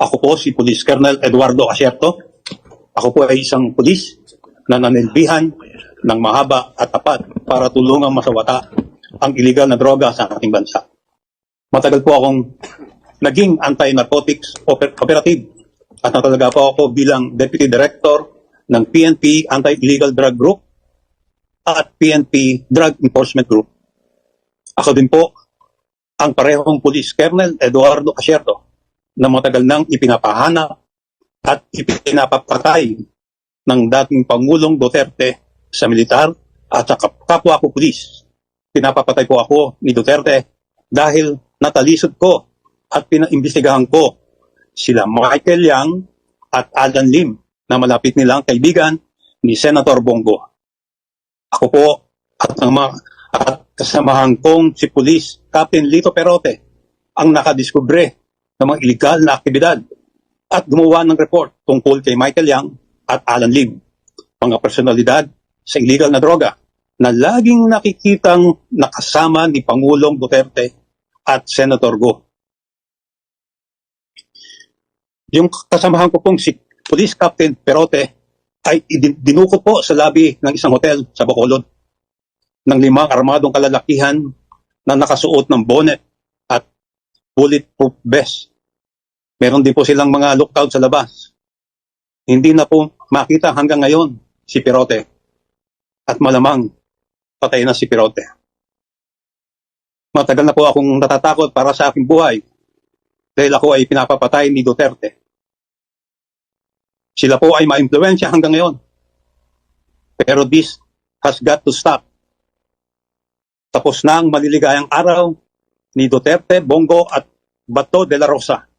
Ako po si Police Colonel Eduardo Asierto. Ako po ay isang pulis na nanilbihan ng mahaba at tapat para tulungang masawata ang illegal na droga sa ating bansa. Matagal po akong naging anti-narcotics oper- operative at natalaga po ako bilang Deputy Director ng PNP Anti-Illegal Drug Group at PNP Drug Enforcement Group. Ako din po ang parehong Police Colonel Eduardo Asierto na matagal nang ipinapahanap at ipinapapatay ng dating Pangulong Duterte sa militar at sa kap- kapwa ko pulis. Pinapapatay po ako ni Duterte dahil natalisod ko at pinaimbestigahan ko sila Michael Yang at Alan Lim na malapit nilang kaibigan ni Senator Bongo. Ako po at ang mga at kasamahan kong si Police Captain Lito Perote ang nakadiskubre ng mga illegal na aktibidad at gumawa ng report tungkol kay Michael Yang at Alan Lim, mga personalidad sa illegal na droga na laging nakikitang nakasama ni Pangulong Duterte at Senator Go. Yung kasamahan ko pong si Police Captain Perote ay dinukot po sa lobby ng isang hotel sa Bacolod ng limang armadong kalalakihan na nakasuot ng bonnet at bulletproof vest. Meron din po silang mga lookout sa labas. Hindi na po makita hanggang ngayon si Perote. At malamang patay na si Perote. Matagal na po akong natatakot para sa aking buhay dahil ako ay pinapapatay ni Duterte. Sila po ay maimpluwensya hanggang ngayon. Pero this has got to stop. Tapos na ang maliligayang araw ni Duterte, Bongo at Bato de la Rosa.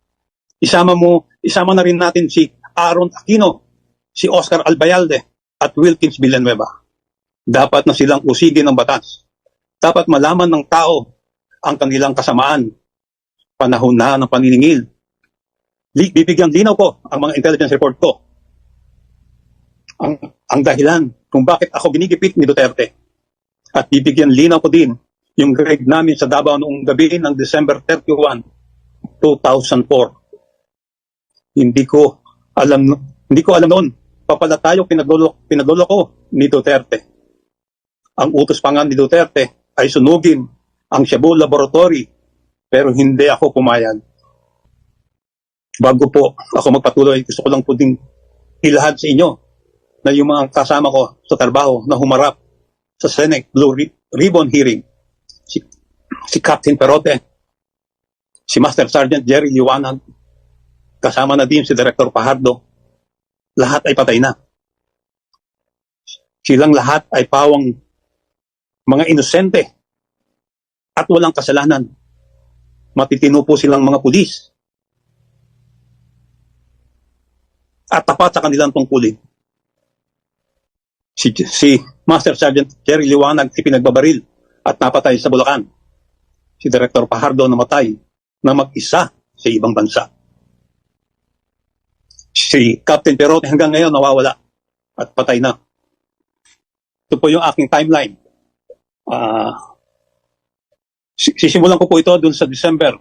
Isama mo, isama na rin natin si Aaron Aquino, si Oscar Albayalde at Wilkins Villanueva. Dapat na silang usigin ng batas. Dapat malaman ng tao ang kanilang kasamaan. Panahon na ng paniningil. Bibigyan linaw ko ang mga intelligence report ko. Ang, ang dahilan kung bakit ako ginigipit ni Duterte. At bibigyan linaw ko din yung grade namin sa Davao noong gabi ng December 31, 2004. Hindi ko alam hindi ko alam noon papala tayo pinaglolo pinaglolo ni Duterte. Ang utos pa nga ni Duterte ay sunugin ang Shabu Laboratory pero hindi ako pumayag. Bago po ako magpatuloy, gusto ko lang po ding ilahad sa inyo na yung mga kasama ko sa trabaho na humarap sa Senate Blue Ri- Ribbon hearing. Si, si Captain Perote, si Master Sergeant Jerry Liwanag, kasama na din si Director Pajardo, lahat ay patay na. Silang lahat ay pawang mga inosente at walang kasalanan. Matitino silang mga pulis. At tapat sa kanilang tungkulin. Si, si Master Sergeant Jerry Liwanag ay pinagbabaril at napatay sa Bulacan. Si Director Pajardo namatay na mag-isa sa ibang bansa si Captain Perote hanggang ngayon nawawala at patay na. Ito po yung aking timeline. Si- sisimulan ko po ito dun sa December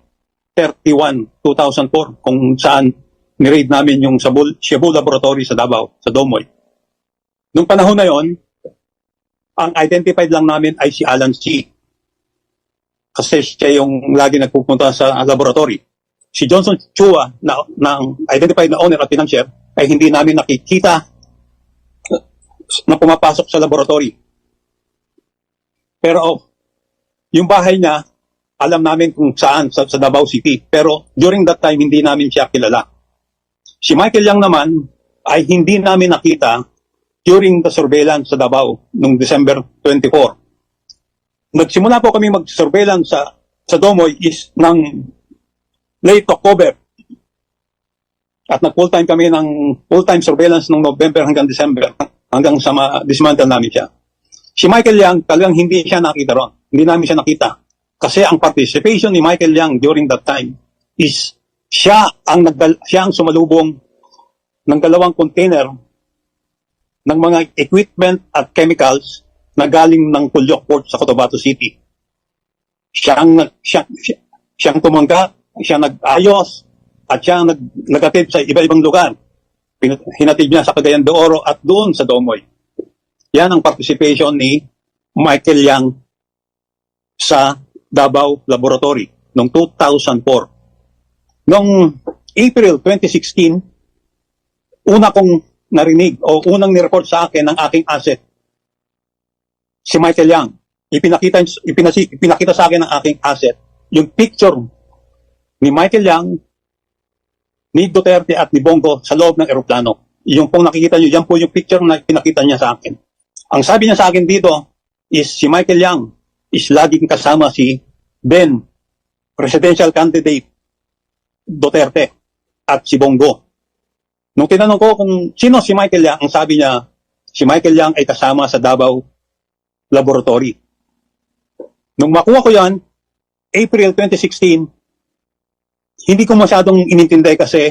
31, 2004 kung saan ni-raid namin yung Cebu, Cebu Laboratory sa Davao, sa Domoy. Nung panahon na yon, ang identified lang namin ay si Alan C. Kasi siya yung lagi nagpupunta sa laboratory si Johnson Chua na, na identified na owner at financier ay hindi namin nakikita na pumapasok sa laboratory. Pero yung bahay niya, alam namin kung saan sa, sa Davao City. Pero during that time, hindi namin siya kilala. Si Michael Yang naman ay hindi namin nakita during the surveillance sa Davao noong December 24. Nagsimula po kami mag-surveillance sa sa Domoy is ng late October. At nag full-time kami ng full-time surveillance noong November hanggang December hanggang sa ma-dismantle namin siya. Si Michael Yang talagang hindi siya nakita ron. Hindi namin siya nakita. Kasi ang participation ni Michael Yang during that time is siya ang nagdal siya ang sumalubong ng dalawang container ng mga equipment at chemicals na galing ng Pulyok Port sa Cotabato City. Siya ang nag- siya, siya, siyang tumanggap, siya nag-ayos at siya ang nag, nagatid sa iba-ibang lugar. Hinatid niya sa Cagayan de Oro at doon sa Domoy. Yan ang participation ni Michael Yang sa Davao Laboratory noong 2004. Noong April 2016, una kong narinig o unang nireport sa akin ng aking asset, si Michael Yang. Ipinakita, ipinasi, ipinakita sa akin ng aking asset yung picture ni Michael Yang, ni Duterte at ni Bongo sa loob ng eroplano. Yung pong nakikita nyo, yan po yung picture na pinakita niya sa akin. Ang sabi niya sa akin dito is si Michael Yang is laging kasama si Ben, presidential candidate Duterte at si Bongo. Nung tinanong ko kung sino si Michael Yang, ang sabi niya, si Michael Yang ay kasama sa Davao Laboratory. Nung makuha ko yan, April 2016, hindi ko masyadong inintindi kasi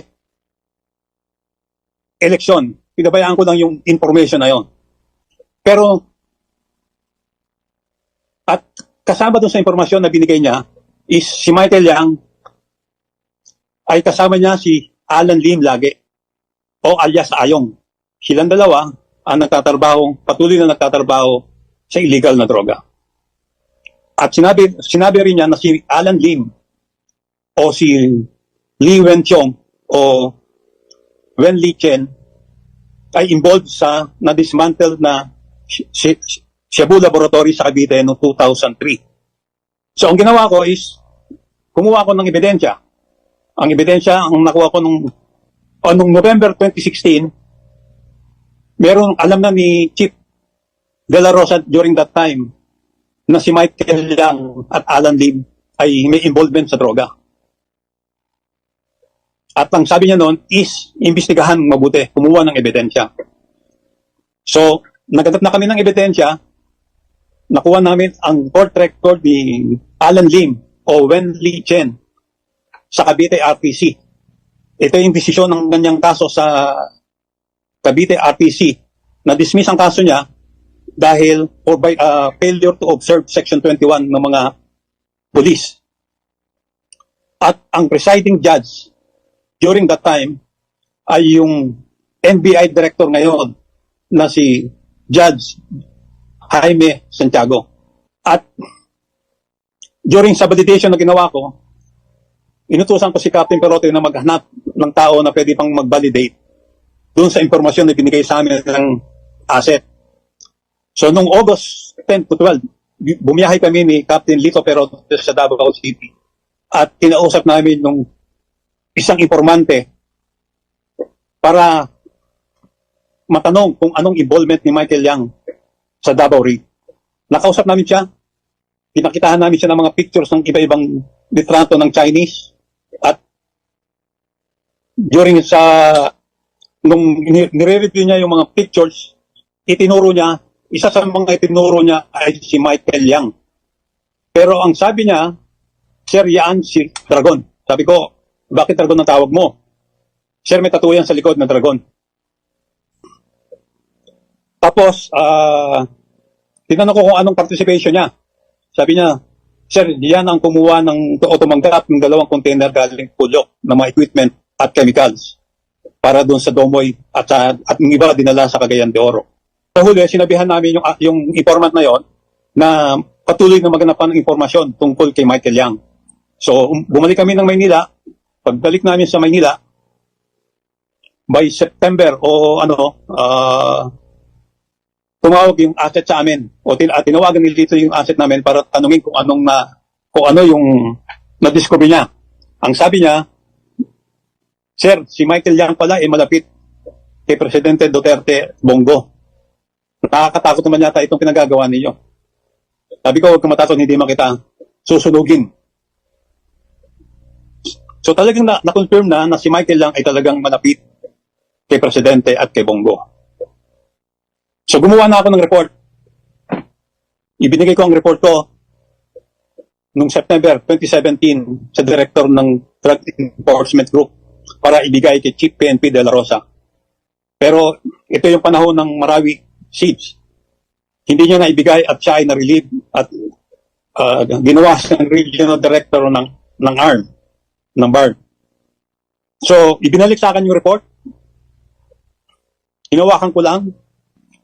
eleksyon. Pinabayaan ko lang yung information na yon. Pero, at kasama dun sa impormasyon na binigay niya, is si Michael Yang ay kasama niya si Alan Lim lagi o alias Ayong. Silang dalawa ang nagtatrabaho, patuloy na nagtatrabaho sa illegal na droga. At sinabi, sinabi rin niya na si Alan Lim o si Li Wenqiong o Wen Li Chen ay involved sa na-dismantle na Shabu Laboratory sa Cavite noong 2003. So ang ginawa ko is kumuha ko ng ebidensya. Ang ebidensya, ang nakuha ko nung, o nung November 2016, meron alam na ni Chief De La Rosa during that time na si Michael Yang at Alan Lim ay may involvement sa droga. At ang sabi niya noon is, imbestigahan mabuti, kumuha ng ebidensya. So, naghanap na kami ng ebidensya, nakuha namin ang court record ni Alan Lim o Wen Li Chen sa Cavite RPC. Ito yung desisyon ng kanyang kaso sa Cavite RPC. Na-dismiss ang kaso niya dahil for by uh, failure to observe Section 21 ng mga police. At ang presiding judge during that time ay yung NBI director ngayon na si Judge Jaime Santiago. At during sa validation na ginawa ko, inutusan ko si Captain Perote na maghanap ng tao na pwede pang mag-validate doon sa impormasyon na binigay sa amin ng asset. So, nung August 10 to 12, bu- bumiyahe kami ni Captain Lito Perote sa Davao City at kinausap namin nung isang informante para matanong kung anong involvement ni Michael Yang sa Davao Reed. Nakausap namin siya, pinakitahan namin siya ng mga pictures ng iba-ibang litrato ng Chinese at during sa nung ni- nire-review niya yung mga pictures, itinuro niya, isa sa mga itinuro niya ay si Michael Yang. Pero ang sabi niya, Sir, yan si Dragon. Sabi ko, bakit Dragon ang tawag mo? Sir, may tattoo sa likod na Dragon. Tapos, ah, tinanong ko kung anong participation niya. Sabi niya, Sir, yan ang kumuha ng o tumanggap ng dalawang container galing Pulo ng mga equipment at chemicals para doon sa Domoy at, sa, at yung iba dinala sa Cagayan de Oro. Sa huli, sinabihan namin yung, ah, yung informant na yon na patuloy na maganapan ng impormasyon tungkol kay Michael Yang. So, um, bumalik kami ng Maynila. Pagbalik namin sa Maynila, by September o ano, ah, tumawag yung asset sa amin o tin at tinawagan nila dito yung asset namin para tanungin kung anong na kung ano yung na-discover niya. Ang sabi niya, Sir, si Michael Yang pala ay malapit kay Presidente Duterte Bongo. Nakakatakot naman yata itong pinagagawa ninyo. Sabi ko, huwag kang matakot, hindi makita susunugin. So talagang na- na-confirm na na si Michael Yang ay talagang malapit kay Presidente at kay Bongo. So gumawa na ako ng report. Ibinigay ko ang report ko noong September 2017 sa director ng Drug Enforcement Group para ibigay kay Chief PNP de la Rosa. Pero ito yung panahon ng Marawi siege. Hindi niya na ibigay at siya ay na-relieve at uh, ginawa siyang regional director ng ng ARM, ng BARD. So, ibinalik sa akin yung report. Hinawakan ko lang.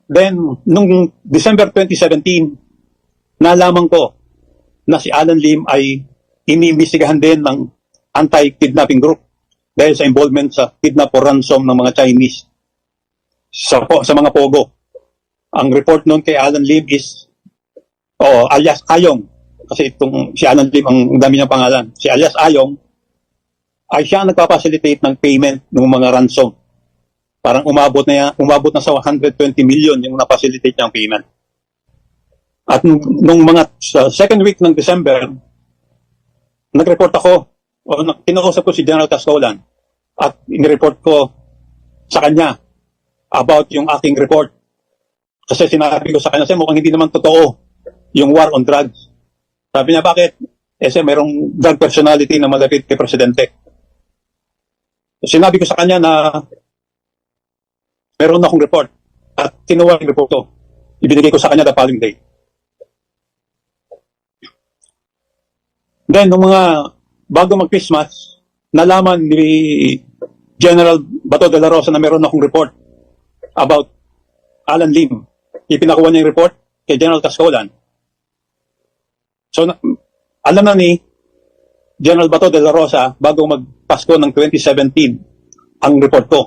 Then, nung December 2017, nalaman ko na si Alan Lim ay iniimbestigahan din ng anti-kidnapping group dahil sa involvement sa kidnap or ransom ng mga Chinese sa, sa mga pogo. Ang report noon kay Alan Lim is, oh, alias Ayong, kasi itong si Alan Lim, ang dami niyang pangalan. Si alias Ayong, ay siya ang nagpapacilitate ng payment ng mga ransom. Parang umabot na umabot na sa 120 million yung napacilitate niyang payment. At nung, mga sa second week ng December, nag-report ako, o na- kinausap ko si General Cascolan at inireport ko sa kanya about yung aking report. Kasi sinabi ko sa kanya, sir, mukhang hindi naman totoo yung war on drugs. Sabi niya, bakit? Eh, sir, mayroong drug personality na malapit kay Presidente. Sinabi ko sa kanya na meron akong report at kinuha yung report ko. Ibinigay ko sa kanya the following day. Then, nung mga bago mag-Christmas, nalaman ni General Bato de la Rosa na meron akong report about Alan Lim. Ipinakuha niya yung report kay General Cascolan. So, na- alam na ni General Bato de la Rosa bago magpasko ng 2017 ang report ko.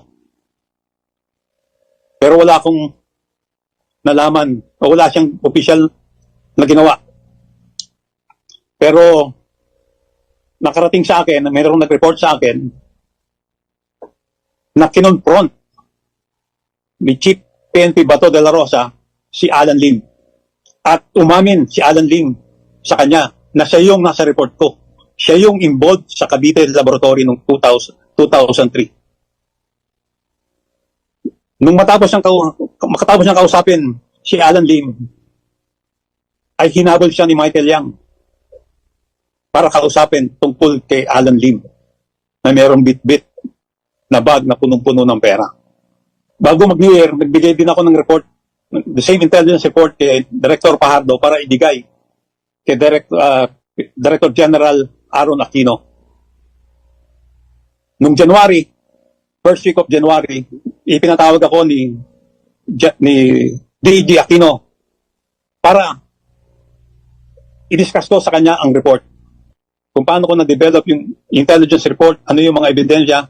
Pero wala akong nalaman o wala siyang official na ginawa. Pero nakarating sa akin mayroong nag-report sa akin na kinonfront ni Chief PNP Bato de la Rosa si Alan Lim. At umamin si Alan Lim sa kanya na siya yung nasa report ko. Siya yung involved sa Cavite Laboratory noong 2000, 2003. Nung matapos kau- makatapos siyang kausapin si Alan Lim, ay hinabol siya ni Michael Yang para kausapin tungkol kay Alan Lim na merong bit-bit na bag na punong-puno ng pera. Bago mag-New Year, nagbigay din ako ng report, the same intelligence report kay Director Pahardo para ibigay kay Direct, ah, Director General Aaron Aquino. Noong January, first week of January, ipinatawag ako ni ni DG Aquino para i-discuss ko sa kanya ang report. Kung paano ko na-develop yung intelligence report, ano yung mga ebidensya,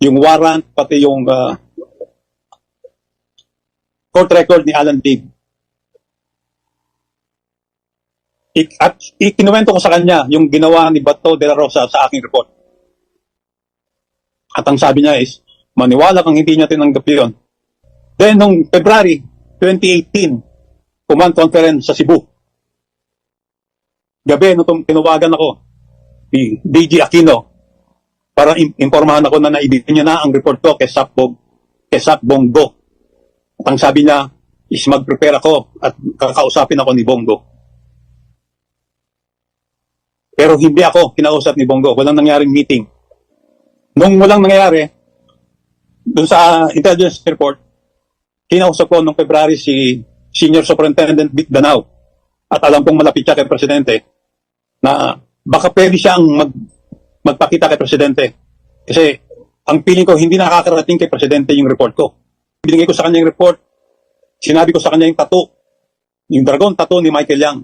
yung warrant, pati yung ah, court record ni Alan Tig. Ik- at ikinuwento ko sa kanya yung ginawa ni Bato de la Rosa sa aking report. At ang sabi niya is, maniwala kang hindi niya tinanggap yun. Then, nung February 2018, command conference sa Cebu. Gabi, nung tinawagan ako, ni DG Aquino, para informahan ako na naibigay niya na ang report ko kay Sapbog, kay Sap Bongo. At ang sabi niya, is mag-prepare ako at kakausapin ako ni Bongo. Pero hindi ako kinausap ni Bongo. Walang nangyaring meeting. Nung walang nangyari, dun sa intelligence report, kinausap ko nung February si Senior Superintendent Vic Danao. At alam kong malapit siya kay Presidente na baka pwede siyang mag, magpakita kay Presidente. Kasi ang feeling ko hindi nakakarating kay Presidente yung report ko. Binigay ko sa kanya yung report. Sinabi ko sa kanya yung tattoo. Yung dragon tattoo ni Michael Yang.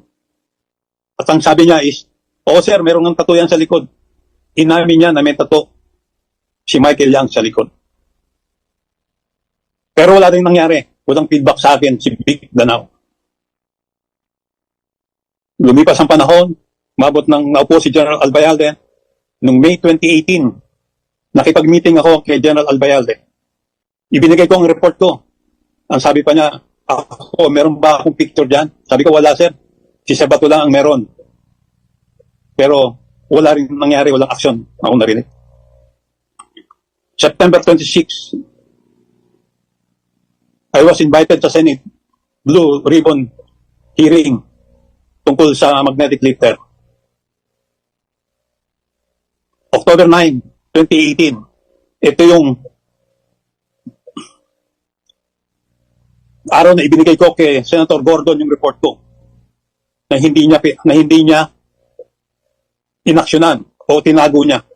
At ang sabi niya is, Oo sir, meron ng tattoo yan sa likod. Inamin niya na may tattoo si Michael Yang sa likod. Pero wala rin nangyari. Walang feedback sa akin si Vic Danao. Lumipas ang panahon, mabot ng naupo si General Albayalde. Noong May 2018, nakipag-meeting ako kay General Albayalde. Ibinigay ko ang report ko. Ang sabi pa niya, ako, meron ba akong picture dyan? Sabi ko, wala sir. Si Sabato lang ang meron. Pero wala rin nangyari, walang aksyon. Ako narinig. September 26, I was invited sa Senate Blue Ribbon hearing tungkol sa magnetic lifter. October 9, 2018. Ito yung araw na ibinigay ko kay Senator Gordon yung report ko na hindi niya na hindi niya inaksyonan o tinago niya.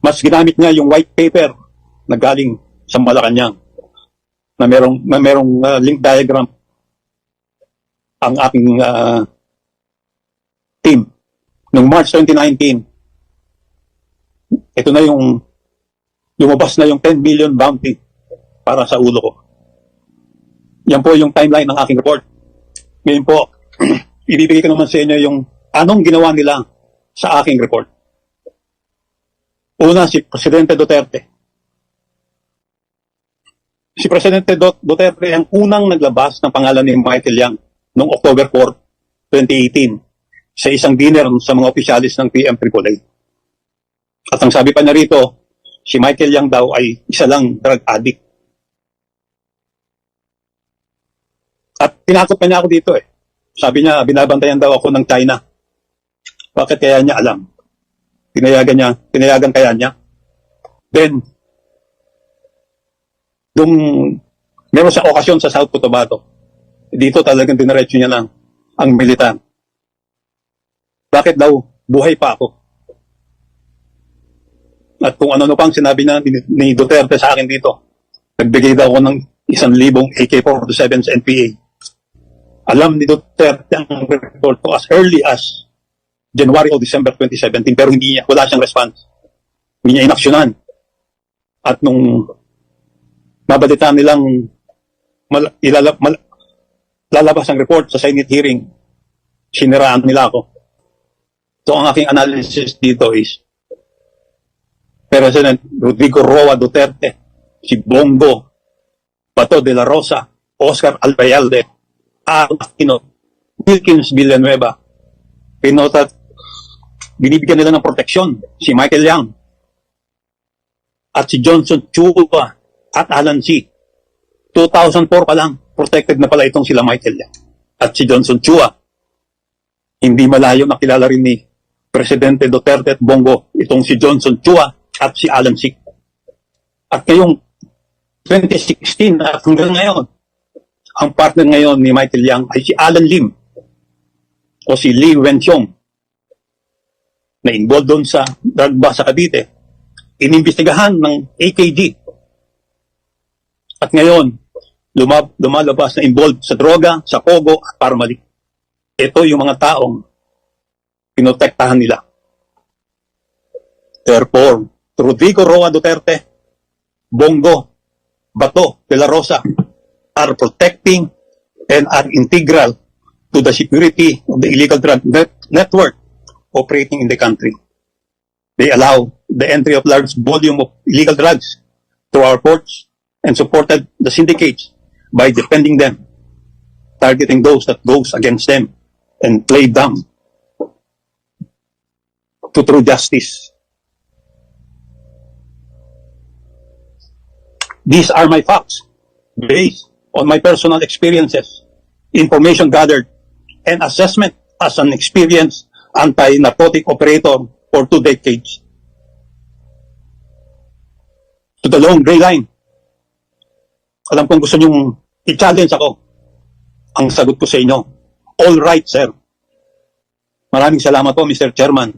Mas ginamit niya yung white paper na galing sa Malacanang na merong, na merong uh, link diagram ang aking uh, team. Noong March 2019, ito na yung lumabas na yung 10 million bounty para sa ulo ko. Yan po yung timeline ng aking report. Ngayon po, ibibigay ko naman sa inyo yung anong ginawa nila sa aking report. Una, si Presidente Duterte. Si Presidente Du- Duterte ang unang naglabas ng pangalan ni Michael Yang noong October 4, 2018 sa isang dinner sa mga opisyalis ng PM AAA. At ang sabi pa niya rito, si Michael Yang daw ay isa lang drug addict. At tinakot pa niya ako dito eh. Sabi niya, binabantayan daw ako ng China. Bakit kaya niya alam? Pinayagan niya, pinayagan kaya niya. Then, nung meron sa okasyon sa South Cotabato, dito talagang dinaretso niya lang ang militar. Bakit daw buhay pa ako? At kung ano-ano pang sinabi na ni Duterte sa akin dito, nagbigay daw ako ng isang libong AK-47 sa NPA. Alam ni Duterte ang report ko as early as January o December 2017 pero hindi niya, wala siyang response. Hindi niya inaksyonan. At nung nabalitaan nilang mal, ilala, mal, lalabas ang report sa Senate hearing, siniraan nila ako. So ang aking analysis dito is President Rodrigo Roa Duterte, si Bongo, Bato de la Rosa, Oscar Albayalde, Aaron Aquino, Wilkins Villanueva, pinota binibigyan nila ng proteksyon si Michael Yang at si Johnson Chua at Alan C. 2004 pa lang, protected na pala itong sila Michael Yang at si Johnson Chua. Hindi malayo nakilala rin ni Presidente Duterte at Bongo itong si Johnson Chua at si Alan C. At ngayong 2016 at hanggang ngayon, ang partner ngayon ni Michael Yang ay si Alan Lim o si Lee Wenxiong na involved doon sa drug bust sa Cavite, inimbestigahan ng AKG. At ngayon, lumab, lumalabas na involved sa droga, sa kogo at parmali. Ito yung mga taong pinotektahan nila. Therefore, Rodrigo Roa Duterte, Bongo, Bato de la Rosa are protecting and are integral to the security of the illegal drug net- network operating in the country. They allow the entry of large volume of illegal drugs to our ports and supported the syndicates by defending them, targeting those that goes against them and play them to true justice. These are my facts based on my personal experiences, information gathered, and assessment as an experienced anti-narcotic operator for two decades. To the long gray line. Alam kong gusto niyong i-challenge ako. Ang sagot ko sa inyo, all right, sir. Maraming salamat po, Mr. Chairman.